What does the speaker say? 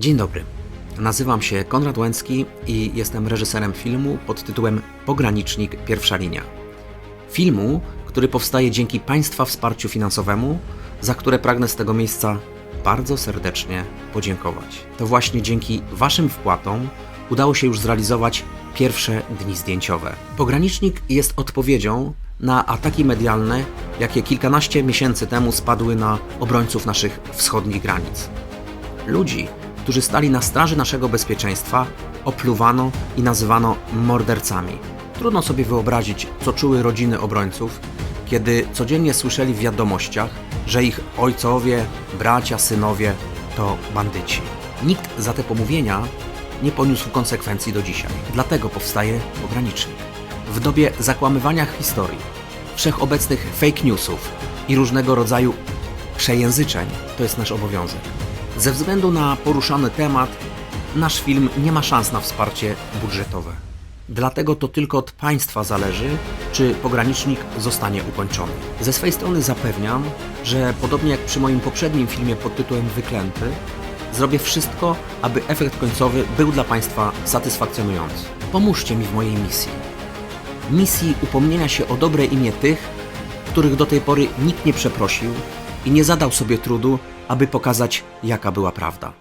Dzień dobry. Nazywam się Konrad Łęcki i jestem reżyserem filmu pod tytułem Pogranicznik Pierwsza Linia. Filmu, który powstaje dzięki Państwa wsparciu finansowemu, za które pragnę z tego miejsca bardzo serdecznie podziękować. To właśnie dzięki Waszym wpłatom udało się już zrealizować pierwsze dni zdjęciowe. Pogranicznik jest odpowiedzią na ataki medialne, jakie kilkanaście miesięcy temu spadły na obrońców naszych wschodnich granic. Ludzi, którzy stali na straży naszego bezpieczeństwa, opluwano i nazywano mordercami. Trudno sobie wyobrazić, co czuły rodziny obrońców, kiedy codziennie słyszeli w wiadomościach, że ich ojcowie, bracia, synowie to bandyci. Nikt za te pomówienia nie poniósł konsekwencji do dzisiaj. Dlatego powstaje pogranicznik. W dobie zakłamywania historii, wszechobecnych fake newsów i różnego rodzaju przejęzyczeń to jest nasz obowiązek. Ze względu na poruszany temat, nasz film nie ma szans na wsparcie budżetowe. Dlatego to tylko od Państwa zależy, czy pogranicznik zostanie ukończony. Ze swej strony zapewniam, że podobnie jak przy moim poprzednim filmie pod tytułem Wyklęty, zrobię wszystko, aby efekt końcowy był dla Państwa satysfakcjonujący. Pomóżcie mi w mojej misji. Misji upomnienia się o dobre imię tych, których do tej pory nikt nie przeprosił i nie zadał sobie trudu, aby pokazać, jaka była prawda.